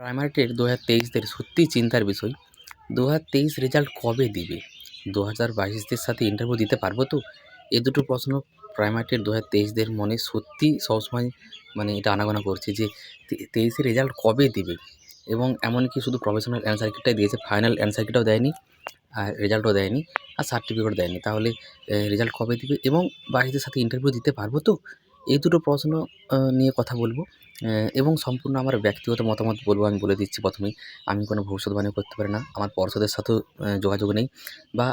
Primary TET দু হাজার তেইশদের সত্যিই চিন্তার বিষয়। দু হাজার তেইশ রেজাল্ট কবে দিবে? দু হাজার বাইশদের সাথে ইন্টারভিউ দিতে পারব তো? এ দুটো প্রশ্ন প্রাইমারি টেট দু হাজার তেইশদের মনে সত্যি সবসময় মানে এটা আনাগোনা করছে যে তেইশে রেজাল্ট কবে দিবে? এবং এমনকি শুধু প্রফেশনাল অ্যান্সার কিটটাই দিয়েছে ফাইনাল অ্যান্সার কিটাও দেয়নি, আর রেজাল্টও দেয়নি, আর সার্টিফিকেটও দেয়নি। তাহলে রেজাল্ট কবে দিবে? এবং বাইশদের সাথে ইন্টারভিউ দিতে পারব তো? এই দুটো প্রশ্ন নিয়ে কথা বলব। এবং সম্পূর্ণ আমার ব্যক্তিগত মতামত বলব, আমি বলে দিচ্ছি প্রথমেই, আমি কোনো ভবিষ্যৎবাণী করতে পারি না। আমার পর্ষদের সাথেও যোগাযোগ নেই বা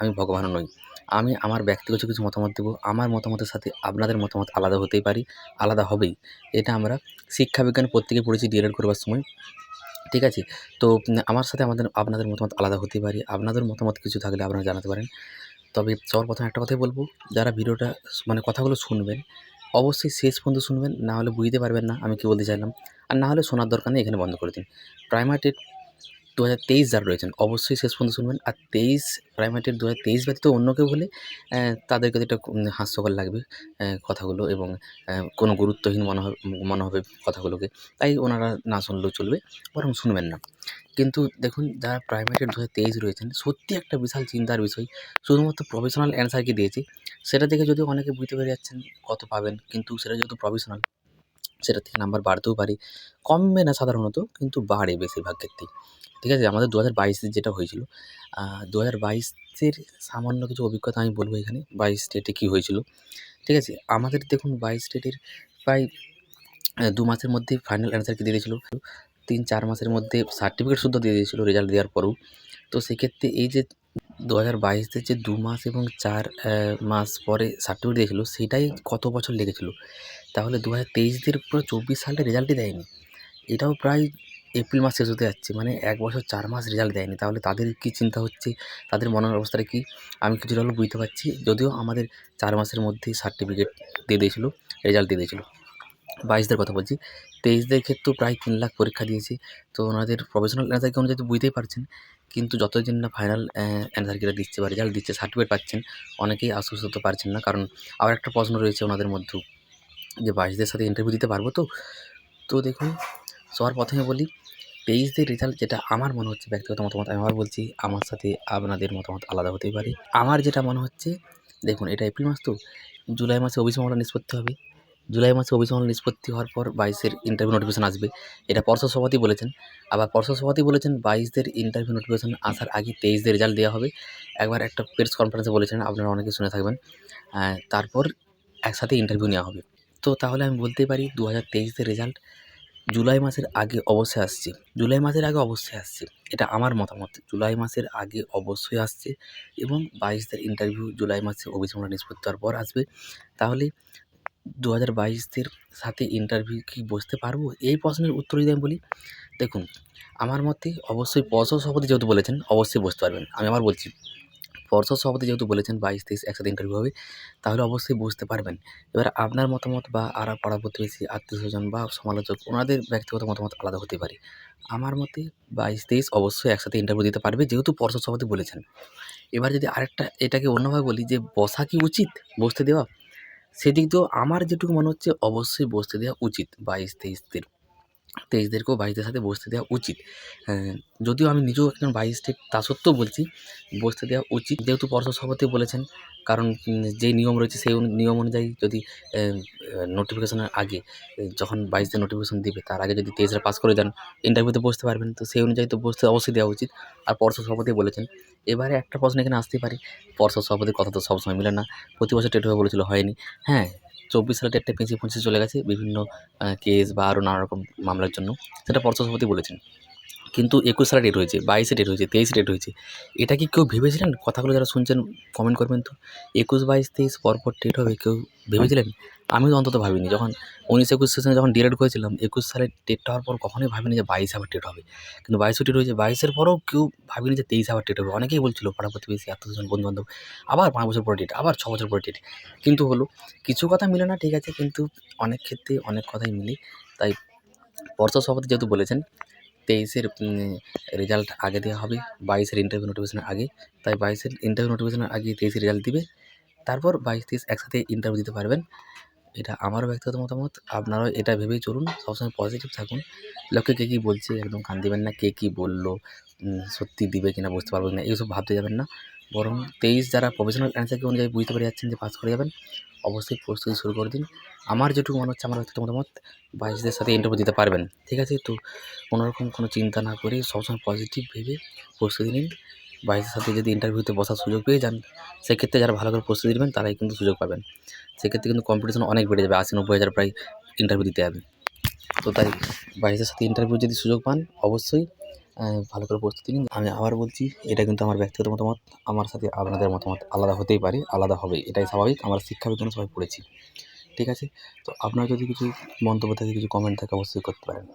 আমি ভগবানও নই। আমি আমার ব্যক্তিগত কিছু মতামত দেবো। আমার মতামতের সাথে আপনাদের মতামত আলাদা হতেই পারি, আলাদা হবেই। এটা আমরা শিক্ষাবিজ্ঞান প্রত্যেকে পড়েছি ডিএলএড করবার সময়। ঠিক আছে? তো আমার সাথে আমাদের, আপনাদের মতামত আলাদা হতে পারে। আপনাদের মতামত কিছু থাকলে আপনারা জানাতে পারেন। তবে সবার প্রথমে একটা কথাই বলব, যারা ভিডিওটা মানে কথাগুলো শুনবেন অবশ্যই শেষ পর্যন্ত শুনবেন না হলে বুঝতে পারবেন না আমি কী বলতে চাইলাম। আর না হলে শোনার দরকার নেই এখানে বন্ধ করে দিন। প্রাইমারি টেট দু হাজার তেইশ যারা রয়েছেন অবশ্যই শেষ পর্যন্ত শুনবেন। আর তেইশ প্রাইমারি টেট দু হাজার তেইশ ব্যতীত অন্য কেউ হলে তাদেরকে এটা উম, হাস্যকর লাগবে কথাগুলো এবং কোনো গুরুত্বহীন মনে হবে মনে হবে কথাগুলোকে। তাই ওনারা না শুনলেও চলবে বরং শুনবেন না। কিন্তু দেখুন, যারা প্রাইমারি দু হাজার তেইশ রয়েছেন, সত্যি একটা বিশাল চিন্তার বিষয়। শুধুমাত্র প্রফেশনাল অ্যান্সার কি দিয়েছি? সেটা দেখে যদিও অনেকে বুঝতে পেরে যাচ্ছেন কত পাবেন, কিন্তু সেটা যেহেতু প্রফেশনাল সেটা থেকে নাম্বার বাড়তেও পারে। কমবে না সাধারণত, কিন্তু বাড়ে বেশিরভাগ ক্ষেত্রেই। ঠিক আছে? আমাদের দু হাজার বাইশে যেটা হয়েছিল দু হাজার বাইশের সামান্য কিছু অভিজ্ঞতা আমি বলব এখানে। বাইশ স্টেটে কী হয়েছিল? ঠিক আছে? আমাদের দেখুন, বাইশ স্টেটের প্রায় দু মাসের মধ্যে ফাইনাল অ্যান্সারকে দিয়ে দিয়েছিল? তিন চার মাসের মধ্যে সার্টিফিকেট শুদ্ধ দিয়ে দিয়েছিল রেজাল্ট দেওয়ার পরেও। তো সেক্ষেত্রে এই যে দু হাজার বাইশে যে দু মাস এবং চার মাস পরে সার্টিফিকেট দিয়েছিল, সেটাই কত বছর লেগেছিল? তাহলে দু হাজার তেইশদের পুরো চব্বিশ সালে রেজাল্টই দেয়নি। এটাও প্রায় এপ্রিল মাস শেষ হতে যাচ্ছে মানে এক বছর চার মাস রেজাল্ট দেয়নি। তাহলে তাদের কী চিন্তা হচ্ছে? তাদের মনের অবস্থাটা কী? আমি কিছুটা হলেও বুঝতে পারছি, যদিও আমাদের চার মাসের মধ্যেই সার্টিফিকেট দিয়ে দিয়েছিল রেজাল্ট দিয়ে দিয়েছিল। বাইশদের কথা বলছি। তেইশদের ক্ষেত্রেও প্রায় তিন লাখ পরীক্ষা দিয়েছে। তো ওনাদের প্রফেশনাল অ্যান্সারকে অনুযায়ী তো বুঝতেই পারছেন। কিন্তু যতদিন না ফাইনাল অ্যান্সার কিটা দিচ্ছে বা রেজাল্ট দিচ্ছে সার্টিফিকেট পাচ্ছেন, অনেকেই আশ্বস্ত হতে পারছেন না। কারণ আবার একটা প্রশ্ন রয়েছে ওনাদের মধ্যেও, যে বাইশদের সাথে ইন্টারভিউ দিতে পারব তো? তো দেখুন সবার প্রথমে বলি, তেইশদের রেজাল্ট যেটা আমার মনে হচ্ছে ব্যক্তিগত মতামত, আমি আবার বলছি, আমার সাথে আপনাদের মতামত আলাদা হতেই পারে। আমার যেটা মনে হচ্ছে, দেখুন, এটা এপ্রিল মাস তো, জুলাই মাসে অভিসমালা নিষ্পত্তি হবে। জুলাই মাসে অভিসমালা নিষ্পত্তি হওয়ার পর বাইশের ইন্টারভিউ নোটিফিকেশন আসবে। এটা পর্ষদ সভাপতি বলেছেন। আবার পর্ষদ সভাপতি বলেছেন বাইশদের ইন্টারভিউ নোটিফিকেশন আসার আগে তেইশদের রেজাল্ট দেওয়া হবে। একবার একটা প্রেস কনফারেন্সে বলেছেন আপনারা অনেকে শুনে থাকবেন। তারপর একসাথে ইন্টারভিউ নেওয়া হবে। তো তাহলে আমি বলতেই পারি দু হাজার রেজাল্ট জুলাই মাসের আগে অবশ্যই আসছে। জুলাই মাসের আগে অবশ্যই আসছে। এটা আমার মতামত। জুলাই মাসের আগে অবশ্যই আসছে এবং বাইশদের ইন্টারভিউ জুলাই মাসে অভিসংখ্যান নিষ্পত্তি হওয়ার পর আসবে। তাহলে দু হাজার বাইশদের সাথে ইন্টারভিউ কি বসতে পারব? এই প্রশ্নের উত্তর যদি আমি বলি, দেখুন, আমার মতে অবশ্যই পর্ষদ সভাপতি যেহেতু বলেছেন, অবশ্যই বসতে পারবেন। আমি আবার বলছি পর্ষদ সভাপতি যেহেতু বলেছেন বাইশ তেইশ একসাথে ইন্টারভিউ হবে, তাহলে অবশ্যই বুঝতে পারবেন। এবার আপনার মতামত বা আরা পাড়া প্রতিবেশী আত্মীয় স্বজন বা সমালোচক, ওনাদের ব্যক্তিগত মতামত আলাদা হতে পারে। আমার মতে বাইশ তেইশ অবশ্যই একসাথে ইন্টারভিউ দিতে পারবে, যেহেতু পর্ষদ সভাপতি বলেছেন। এবার যদি আরেকটা, এটাকে অন্যভাবে বলি যে, বসা কি উচিত? বসতে দেওয়া? সেদিক দিয়েও আমার যেটুকু মনে হচ্ছে অবশ্যই বসতে দেওয়া উচিত বাইশ তেইশদের তেইশদেরকেও বাইশদের সাথে বসতে দেওয়া উচিত। হ্যাঁ, যদিও আমি নিজেও একজন বাইশ ঠিক তা সত্ত্বেও বলছি বসতে দেওয়া উচিত। যেহেতু পর্ষদ সভাপতি বলেছেন কারণ যেই নিয়ম রয়েছে সেই নিয়ম অনুযায়ী যদি নোটিফিকেশনের আগে যখন বাইশদের নোটিফিকেশন দিবে তার আগে যদি তেইশরা পাস করে যান ইন্টারভিউতে বসতে পারবেন। তো সেই অনুযায়ী তো বসতে অবশ্যই দেওয়া উচিত। আর পর্ষদ সভাপতি বলেছেন এবারে একটা প্রশ্ন এখানে আসতেই পারে। পর্ষদ সভাপতির কথা তো সবসময় মিলে না। প্রতি বছর টেট হয়ে বলেছিল হয়নি। হ্যাঁ চব্বিশ সালে একটা প্রিন্সিপাল চলে গেছে বিভিন্ন কেস বা আরও নানা রকম মামলার জন্য। সেটা পর্ষদ সভাপতি বলেছেন। কিন্তু একুশ ডেট হয়েছে, বাইশে ডেট হয়েছে, তেইশে ডেট হয়েছে। এটা কি কেউ ভেবেছিলেন? কথাগুলো যারা শুনছেন কমেন্ট করবেন তো। একুশ, বাইশ, তেইশ, পরপর ডেট হবে, কেউ ভেবেছিলেন? আমি তো অন্তত ভাবিনি। যখন উনিশ, একুশ সেশনে যখন ডিলেট করেছিলাম, একুশ সালে ডেটটা হওয়ার পর কখনোই ভাবিনি যে বাইশ আবার ডেট হবে। কিন্তু বাইশে ডেট হয়েছে, বাইশের পরেও কেউ ভাবিনি যে তেইশ আবার ডেট হবে। অনেকেই বলছিল, পাড়া প্রতিবেশী, আত্মীয়স্বজন, বন্ধুবান্ধব, আবার পাঁচ বছর পরে ডেট আবার ছ বছর পরে ডেট কিন্তু হলো, কিছু কথা মিলে না, ঠিক আছে, কিন্তু অনেক ক্ষেত্রে অনেক কথাই মিলে। তাই পর্ষদ সভাপতি যেহেতু বলেছেন তেইশের রেজাল্ট আগে দেওয়া হবে, বাইশের ইন্টারভিউ নোটিফিকেশনের আগে। তাই বাইশের ইন্টারভিউ নোটিফিকেশনের আগে তেইশের রেজাল্ট দিবে। তারপর বাইশ, তেইশ একসাথে ইন্টারভিউ দিতে পারবেন। এটা আমারও ব্যক্তিগত মতামত। আপনারাও এটা ভেবেই চলুন, সবসময় পজিটিভ থাকুন। লোকে কে কী বলছে, একদম কান দিবেন না, কে কী বলল সত্যি দিবে কিনা বুঝতে পারব না, এইসব ভাবতে যাবেন না। বরং তেইশ যারা প্রফেশনাল অ্যান্সারকে অনুযায়ী বুঝতে পেরে যাচ্ছেন যে পাস করে যাবেন অবশ্যই প্রস্তুতি শুরু করে দিন। আমার যেটুকু মনে হচ্ছে, আমার ব্যক্তিগত মতামত বাইশদের সাথে ইন্টারভিউ দিতে পারবেন। ঠিক আছে? তো কোনোরকম কোনো চিন্তা না করে সবসময় পজিটিভ ভেবে প্রস্তুতি নিন। বাইশের সাথে যদি ইন্টারভিউতে বসার সুযোগ পেয়ে যান, সেক্ষেত্রে যারা ভালো করে প্রস্তুতি নেবেন, তারাই কিন্তু সুযোগ পাবেন। সেক্ষেত্রে কিন্তু কম্পিটিশন অনেক বেড়ে যাবে, আশি নব্বই হাজার প্রায় ইন্টারভিউ দিতে হবে। তো তাই বাইশের সাথে ইন্টারভিউ যদি সুযোগ পান, অবশ্যই ভালো করে প্রস্তুতি নিন। আমি আবার বলছি, এটা কিন্তু আমার ব্যক্তিগত মতামত, আমার সাথে আপনাদের মতামত আলাদা হতেই পারে, আলাদা হবে, এটাই স্বাভাবিক। আমরা শিক্ষা বিজ্ঞানে সবাই পড়েছি, ঠিক আছে? তো আপনার যদি কিছু মন্তব্য থাকে, কিছু কমেন্ট থাকে, অবশ্যই করতে পারেন।